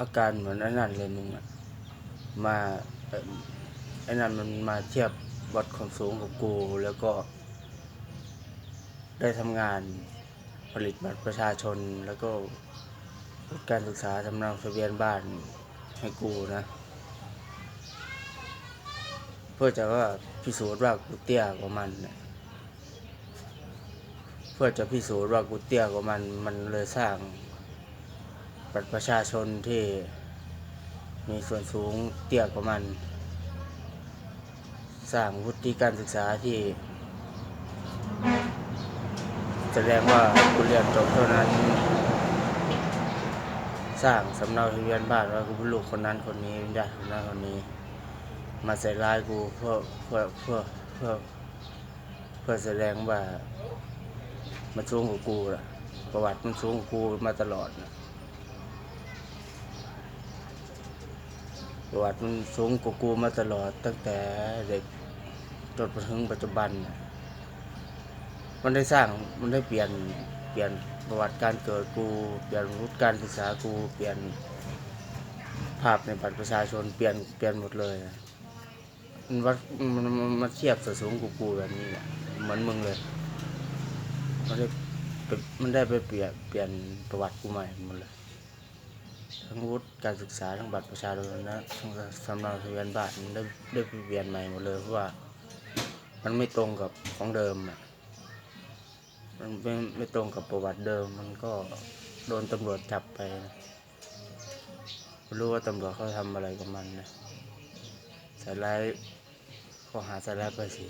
อาการเหมือนไอ้นั่นเลยมึงอะมาไอ้นั่นมันมาเทียบวัดความสูงกับกูแล้วก็ ได้ทำงานผลิตบัตรประชาชนแล้วก็วุฒิการศึกษาทำเนาทะเบียนบ้านให้กูนะ เพื่อจะว่าพิสูจน์ว่ากูเตี้ยกว่ามันนะเพื่อจะพิสูจน์ว่ากูเตี้ยกว่ามันมันเลยสร้าง บัตรประชาชนที่มีส่วนสูงเตี้ยกว่ามัน สร้างวุฒิการศึกษาที่ แสดงว่ากูเรียนจบเท่านั้น สร้างสำเนาทะเบียนบ้านว่ากูเป็นลูกคนนั้นคนนี้ญาติคนนั้นคนนี้ มาใส่ร้ายกูเพื่อเพื่อเพื่อเพื่อเพื่อแสดงว่ามันสูงกว่ากูล่ะ ประวัติมันสูงกว่ากูมาตลอดนะ ประวัติมันสูงกว่ากูมาตลอดตั้งแต่เด็กจนถึงปัจจุบันน่ะมันได้สร้างมันได้เปลี่ยนเปลี่ยนประวัติการเกิดกูเปลี่ยนวุฒิการศึกษากูเปลี่ยนภาพในบัตรประชาชนเปลี่ยนเปลี่ยนหมดเลยนะมันวัดมันมันเทียบส่วนสูงกูกูแบบนี้แหละเหมือนมึงเลยมันได้ไปมันได้ไปเปลี่ยนเปลี่ยนประวัติกูใหม่หมดเลย ทั้งวุฒิการศึกษาทั้งบัตรประชาชนนะทั้งสำเนาทะเบียนบ้านมันได้ได้เปลี่ยนใหม่หมดเลยเพราะว่า มันไม่ตรงกับของเดิมอะมันไม่ไม่ตรงกับประวัติเดิม มันก็โดนตำรวจจับไปนะไม่รู้ว่าตำรวจเขาทำอะไรกับมันนะใส่ร้ายข้อหาใส่ร้ายภาษี